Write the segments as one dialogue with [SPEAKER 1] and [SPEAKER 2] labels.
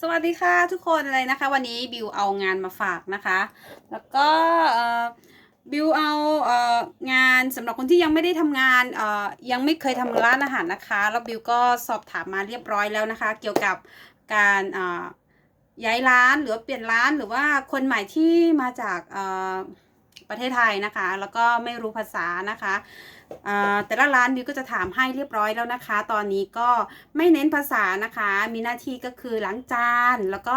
[SPEAKER 1] สวัสดีค่ะทุกคนเลยนะคะ วันนี้บิวเอางานมาฝากนะคะ แล้วก็เออบิวเอาเอ่องานสำหรับคนที่ยังไม่ได้ทำงานเอ่อยังไม่เคยทำร้านอาหารนะคะ แล้วบิวก็สอบถามมาเรียบร้อยแล้วนะคะ เกี่ยวกับการเอ่อย้ายร้านหรือเปลี่ยนร้านหรือว่าคนใหม่ที่มาจากเออประเทศไทยนะคะ แล้วก็ไม่รู้ภาษานะคะ แต่ละร้านบิวก็จะถามให้เรียบร้อยแล้วนะคะ ตอนนี้ก็ไม่เน้นภาษานะคะ มีหน้าที่ก็คือล้างจานแล้วก็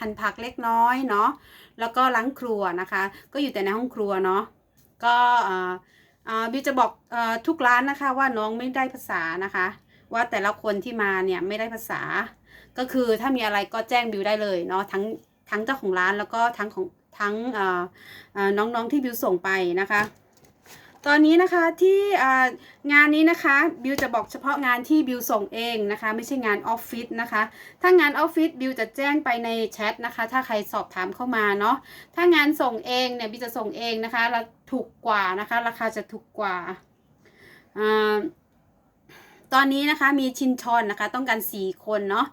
[SPEAKER 1] หั่นผักเล็กน้อยเนาะแล้วก็ล้างครัวนะคะ ก็อยู่แต่ในห้องครัวเนาะก็บิวจะบอกอทุกร้านนะคะว่าน้องไม่ได้ภาษานะคะ ว่าแต่ละคนที่มาเนี่ยไม่ได้ภาษา ก็คือถ้ามีอะไรก็แจ้งบิวได้เลยเนาะทั้งทั้งเจ้าของร้านแล้วก็ทั้งของทั้งน้องๆที่บิวส่งไปนะคะ ตอนนี้นะคะที่งานนี้นะคะบิวจะบอกเฉพาะงานที่บิวส่งเองนะคะ ไม่ใช่งานออฟฟิศนะคะ ถ้างานออฟฟิศบิวจะแจ้งไปในแชทนะคะ ถ้าใครสอบถามเข้ามาเนาะถ้างานส่งเองเนี่ยบิวจะส่งเองนะคะแล้วถูกกว่านะคะ ราคาจะถูกกว่าอ่าตอนนี้นะคะมีชินชอนนะคะ ต้องการสี่คนเนาะ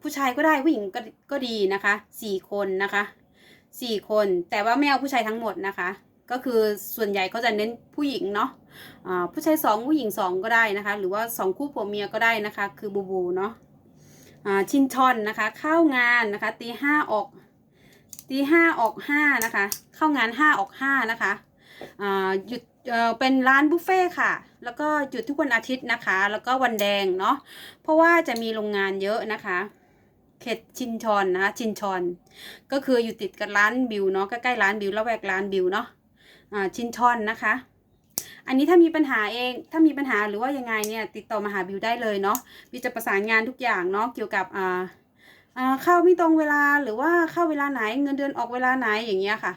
[SPEAKER 1] ผู้ชายก็ได้ผู้หญิงก็ก็ดีนะคะสี่คนนะคะสี่คนแต่ว่าไม่เอาผู้ชายทั้งหมดนะคะ ก็คือส่วนใหญ่เขาจะเน้นผู้หญิงเนาะผู้ชายสองผู้หญิงสองก็ได้นะคะ หรือว่าสองคู่ผัวเมียก็ได้นะคะ คือบูบูเนาะชินชอนนะคะเข้างานนะคะตีห้าออกตีห้าออกห้านะคะ เข้างานห้าออกห้านะคะหยุดเป็นร้านบุฟเฟ่ค่ะ แล้วก็หยุดทุกวันอาทิตย์นะคะ แล้วก็วันแดงเนาะ เพราะว่าจะมีโรงงานเยอะนะคะ เขตชินชอนนะคะ ชินชอน ก็คืออยู่ติดกับร้านบิวเนาะ ใกล้ๆร้านบิวแล้วแวกร้านบิวเนาะ ชินชอนนะคะ อันนี้ถ้ามีปัญหาเองถ้ามีปัญหาหรือว่ายังไงเนี่ยติดต่อมาหาบิวได้เลยเนาะบิวจะประสานงานทุกอย่างเนาะเกี่ยวกับอ่าเข้าไม่ตรงเวลาหรือว่าเข้าเวลาไหนเงินเดือนออกเวลาไหนอย่างเงี้ยค่ะ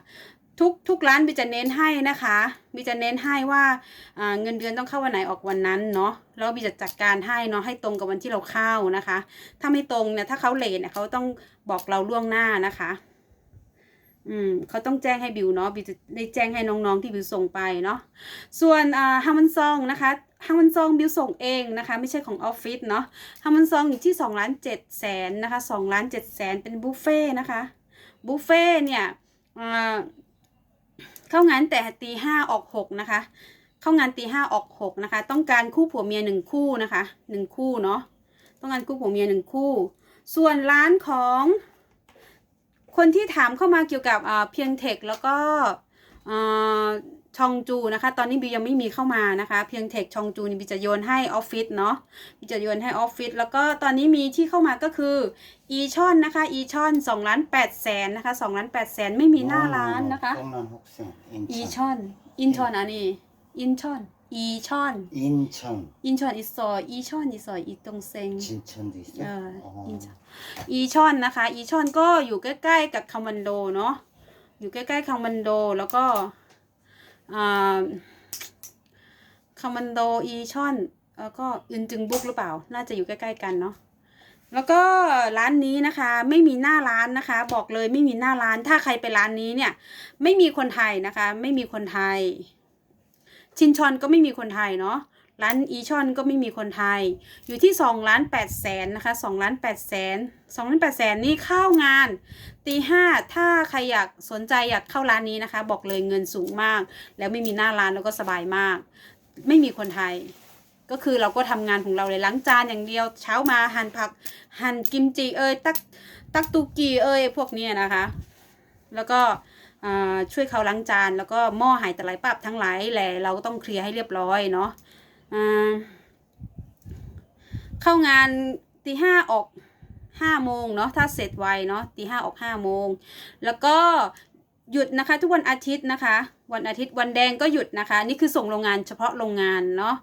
[SPEAKER 1] ทุกทุกร้านบิวจะเน้นให้นะคะบิวจะเน้นให้ว่าอ่าเงินเดือนต้องเข้าวันไหนออกวันนั้นเนาะแล้วบิวจะจัดการให้เนาะให้ตรงกับวันที่เราเข้านะคะ ถ้าไม่ตรงเนี่ยถ้าเขาเลทเนี่ยเขาต้องบอกเราล่วงหน้านะคะ อืมเขาต้องแจ้งให้บิวเนาะบิวจะได้แจ้งให้น้องๆที่บิวส่งไปเนาะส่วนอ่าฮามันซองนะคะฮามันซองบิวส่งเองนะคะ ไม่ใช่ของออฟฟิศเนาะฮามันซองอยู่ที่2ล้าน7แสนนะคะ2ล้าน7แสนเป็นบุฟเฟ่นะคะบุฟเฟ่เนี่ยอ่าเข้างานแต่ตีห้าออกหกนะคะ เข้างานตีห้าออกหกนะคะ ต้องการคู่ผัวเมียหนึ่งคู่นะคะหนึ่งคู่เนาะต้องการคู่ผัวเมียหนึ่งคู่ ส่วนร้านของ คนที่ถามเข้ามาเกี่ยวกับเพียงเทคแล้วก็ชองจูนะคะ ตอนนี้บียังไม่มีเข้ามานะคะ เพียงเทคชองจูนี่บีจะโยนให้ออฟฟิศเนาะบีจะโยนให้ออฟฟิศแล้วก็ตอนนี้มีที่เข้ามาก็คืออีชอนนะคะอีชอนสองล้านแปดแสนนะคะสองล้านแปดแสนไม่มีหน้าร้านนะคะอีชอนอินชอนอันนี้อินชอน อิสออีช่อนอิสออีตรงเซง
[SPEAKER 2] 진천도 있어?
[SPEAKER 1] 어,
[SPEAKER 2] 어.
[SPEAKER 1] 인천. อีช่อนนะคะ อีช่อนก็อยู่ใกล้ๆกับคอมมานโดเนาะ อยู่ใกล้ๆคอมมานโด แล้วก็อ่าคอมมานโด อีช่อน แล้วก็อึนจึงบุกหรือเปล่า น่าจะอยู่ใกล้ๆกันเนาะ แล้วก็ร้านนี้นะคะ ไม่มีหน้าร้านนะคะ บอกเลยไม่มีหน้าร้าน ถ้าใครไปร้านนี้เนี่ย ไม่มีคนไทยนะคะ ไม่มีคนไทย ชินชอนก็ไม่มีคนไทยเนาะร้านอีชอนก็ไม่มีคนไทย อยู่ที่สองล้านแปดแสนนะคะสองล้านแปดแสนสองล้านแปดแสนนี่เข้างานตีห้าถ้าใครอยากสนใจอยากเข้าร้านนี้นะคะ บอกเลยเงินสูงมาก แล้วไม่มีหน้าร้านแล้วก็สบายมาก ไม่มีคนไทย ก็คือเราก็ทำงานของเราเลยล้างจานอย่างเดียว เช้ามาหั่นผักหั่นกิมจิเอ้ยตักตักตุกีเอ้ยพวกนี้นะคะ แล้วก็ ช่วยเขาล้างจานแล้วก็หม้อหายแต่ไรปับทั้งหลายแหละเราก็ต้องเคลียร์ให้เรียบร้อยเนาะเข้างานตีห้าออกห้าโมงเนาะถ้าเสร็จไวเนาะตีห้าออกห้าโมงแล้วก็ หยุดนะคะ ทุกวันอาทิตย์นะคะ วันอาทิตย์วันแดงก็หยุดนะคะ นี่คือส่งโรงงานเฉพาะโรงงานเนาะ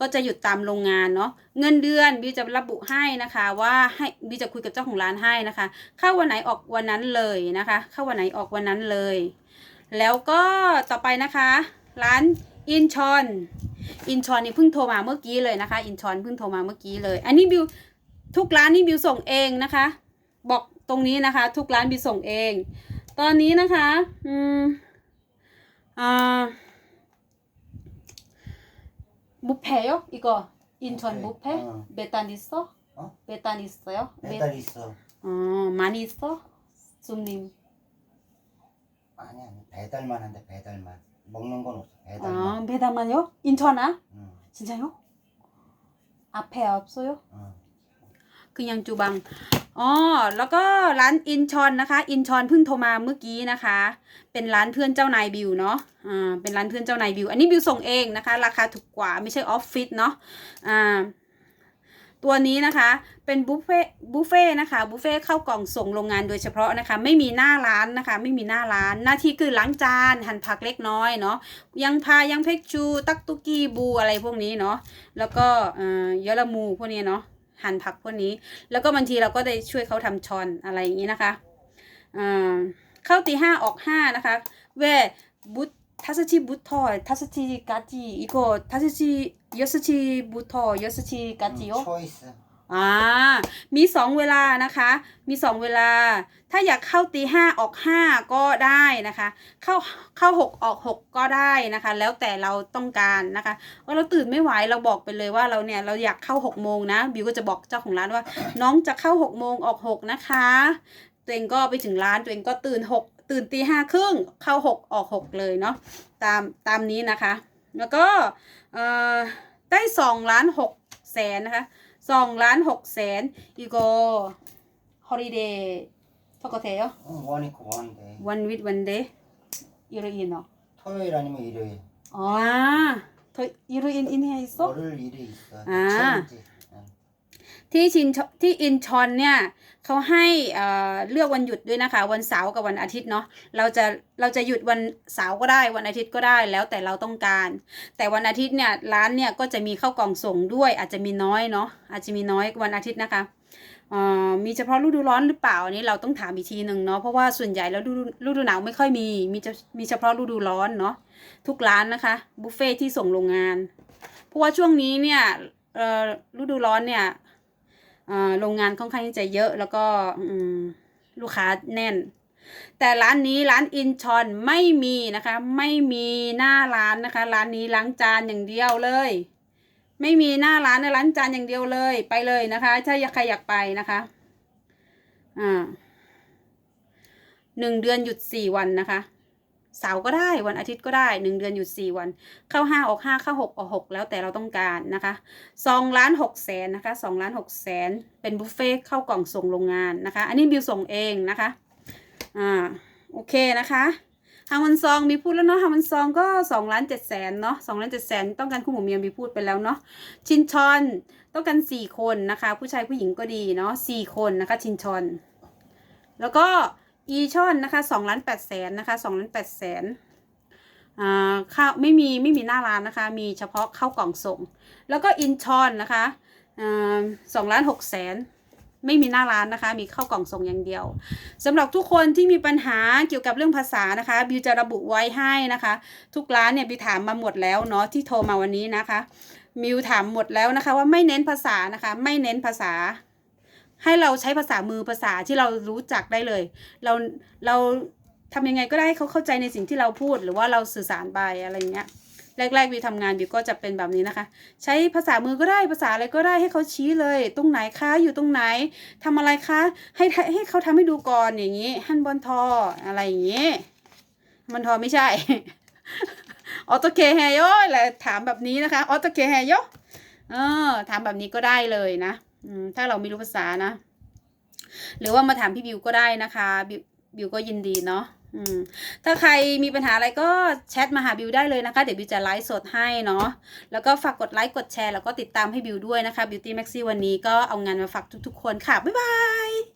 [SPEAKER 1] ก็จะหยุดตามโรงงานเนาะเงินเดือนบิวจะระบุให้นะคะ ว่าให้บิวจะคุยกับเจ้าของร้านให้นะคะ เข้าวันไหนออกวันนั้นเลยนะคะ เข้าวันไหนออกวันนั้นเลย แล้วก็ต่อไปนะคะ ร้านอินชอนอินชอนนี่เพิ่งโทรมาเมื่อกี้เลยนะคะอินชอนเพิ่งโทรมาเมื่อกี้เลย อันนี้บิวทุกร้านนี่บิวส่งเองนะคะ บอกตรงนี้นะคะ ทุกร้านบิวส่งเอง ตอนนี้นะคะ อืมอ่าบุฟเฟ่요이거 인천
[SPEAKER 2] 오케이.
[SPEAKER 1] 부페
[SPEAKER 2] 어.
[SPEAKER 1] 메탄 있어?
[SPEAKER 2] 어?
[SPEAKER 1] 메탄 있어요? 메-
[SPEAKER 2] 메달 있어.
[SPEAKER 1] อ๋อมานีสโตซุมนิม
[SPEAKER 2] 아니 아니 배달만 한대 배달만 먹는 건 없어
[SPEAKER 1] อ๋อ
[SPEAKER 2] 배달만
[SPEAKER 1] เบตามันโยอินชอนนะ
[SPEAKER 2] 응,
[SPEAKER 1] 진짜요? 앞에 없어요?
[SPEAKER 2] 응.
[SPEAKER 1] คือยังจูบังอ๋อแล้วก็ร้านอินชอนนะคะ อินชอนเพิ่งโทรมาเมื่อกี้นะคะ เป็นร้านเพื่อนเจ้านายบิวเนาะอ่าเป็นร้านเพื่อนเจ้านายบิว อันนี้บิวส่งเองนะคะ ราคาถูกกว่าไม่ใช่ออฟฟิศเนาะอ่าตัวนี้นะคะเป็นบุฟเฟ่บุฟเฟ่นะคะบุฟเฟ่เข้ากล่องส่งโรงงานโดยเฉพาะนะคะ ไม่มีหน้าร้านนะคะ ไม่มีหน้าร้าน หน้าที่คือล้างจานหั่นผักเล็กน้อยเนาะยังพายังเพกชู ตักตุกี้บูอะไรพวกนี้เนาะแล้วก็เอ่อยลมูพวกนี้เนาะ หั่นผักพวกนี้ แล้วก็บางทีเราก็ได้ช่วยเขาทำช้อนอะไรอย่างนี้นะคะเข้าตีห้าออกห้านะคะเวบุตทัศชีบุตทอทัศชีกาจีอีกทัศชียศชีบุตทอยศชีกาจิโอ อ่ามีสองเวลานะคะ มีสองเวลา ถ้าอยากเข้าตีห้าออกห้าก็ได้นะคะ เข้าเข้าหกออกหกก็ได้นะคะ แล้วแต่เราต้องการนะคะว่าเราตื่นไม่ไหวเราบอกไปเลยว่าเราเนี่ยเราอยากเข้าหกโมงนะบิวก็จะบอกเจ้าของร้านว่า น้องจะเข้าหกโมงออกหกนะคะตัวเองก็ไปถึงร้านตัวเองก็ตื่นหกตื่นตีห้าครึ่งเข้าหกออกหกเลยเนาะตามตามนี้นะคะ แล้วก็เอ่อได้สองล้านหกแสนนะคะ สองล้านหกแสนอีโกฮอลิเดย์ทอกเทล
[SPEAKER 2] 응, 원 있고 원인데
[SPEAKER 1] one with one day อีโรอินเนาะ
[SPEAKER 2] 토요일 아니면 일요일
[SPEAKER 1] อ๋อเธออีโรอินอินเฮโซ
[SPEAKER 2] 월요일 일이 있어
[SPEAKER 1] 아.
[SPEAKER 2] 체험지 응.
[SPEAKER 1] ที่ชินที่อินชอนเนี่ยเขาให้เอ่อเลือกวันหยุดด้วยนะคะ วันเสาร์กับวันอาทิตย์เนาะเราจะเราจะหยุดวันเสาร์ก็ได้วันอาทิตย์ก็ได้แล้วแต่เราต้องการ แต่วันอาทิตย์เนี่ยร้านเนี่ยก็จะมีเข้าวกล่องส่งด้วย อาจจะมีน้อยเนาะอาจจะมีน้อยวันอาทิตย์นะคะมีเฉพาะฤดูร้อนหรือเปล่าอันนี้เราต้องถามอีกทีหนึ่งเนาะเพราะว่าส่วนใหญ่แล้วฤดูฤดูหนาวไม่ค่อยมีมีจะมีเฉพาะฤดูร้อนเนาะทุกร้านนะคะบุฟเฟ่ที่ส่งโรงงาน เพราะว่าช่วงนี้เนี่ยฤดูร้อนเนี่ย โรงงานค่อนข้างที่จะเยอะแล้วก็ลูกค้าแน่น แต่ร้านนี้ร้านอินชอนไม่มีนะคะ ไม่มีหน้าร้านนะคะ ร้านนี้ล้างจานอย่างเดียวเลย ไม่มีหน้าร้านในะล้างจานอย่างเดียวเลยไปเลยนะคะ ถ้าอยากใครอยากไปนะคะอ่าหนึ่งเดือนหยุดสี่วันนะคะ เสาร์ก็ได้วันอาทิตย์ก็ได้หนึ่งเดือนหยุดสี่วัน เข้าห้าออกห้าเข้าหกออกหกแล้วแต่เราต้องการนะคะสองล้านหกแสนนะคะสองล้านหกแสนเป็นบุฟเฟ่เข้ากล่องส่งโรงงานนะคะ อันนี้บิวส่งเองนะคะอ่าโอเคนะคะฮามันซองมีพูดแล้วเนาะฮามันซองก็สองล้านเจ็ดแสนเนาะสองล้านเจ็ดแสนต้องการคู่หมูเมียมีพูดไปแล้วเนาะชินชอนต้องการสี่คนนะคะ ผู้ชายผู้หญิงก็ดีเนาะสี่คนนะคะ ชินชอนแล้วก็ อีชอนนะคะสองล้านแปดแสนนะคะสองล้านแปดแสนอ่าข้าวไม่มีไม่มีหน้าร้านนะคะ มีเฉพาะข้าวกล่องส่ง แล้วก็อินชอนนะคะสองล้านหกแสนไม่มีหน้าร้านนะคะ มีเข้ากล่องส่งอย่างเดียวสำหรับทุกคนที่มีปัญหาเกี่ยวกับเรื่องภาษานะคะ บิวจะระบุไว้ให้นะคะ ทุกร้านเนี่ยบิวถามมาหมดแล้วเนาะที่โทรมาวันนี้นะคะบิวถามหมดแล้วนะคะ ว่าไม่เน้นภาษานะคะ ไม่เน้นภาษา ให้เราใช้ภาษามือภาษาที่เรารู้จักได้เลย เราเราทำยังไงก็ได้ให้เขาเข้าใจในสิ่งที่เราพูดหรือว่าเราสื่อสารไปอะไรอย่างเงี้ยแรกๆวิวทำงานวิวก็จะเป็นแบบนี้นะคะ ใช้ภาษามือก็ได้ภาษาอะไรก็ได้ให้เขาชี้เลย ตรงไหนคะอยู่ตรงไหนทำอะไรคะให้ให้เขาทำให้ดูก่อนอย่างนี้ฮันบอลทออะไรอย่างนี้บอลทอไม่ใช่ออโตเคแฮโยแหละถามแบบนี้นะคะออโตเคแฮโยเออถามแบบนี้ก็ได้เลยนะ ถ้าเราไม่รู้ภาษานะ หรือว่ามาถามพี่บิวก็ได้นะคะบิวบิวก็ยินดีเนาะถ้าใครมีปัญหาอะไรก็แชทมาหาบิวได้เลยนะคะ เดี๋ยวบิวจะไลฟ์สดให้เนาะแล้วก็ฝากกดไลค์กดแชร์แล้วก็ติดตามให้บิวด้วยนะคะ Beauty Maxi วันนี้ก็เอางานมาฝากทุกๆคนค่ะ บ๊ายบาย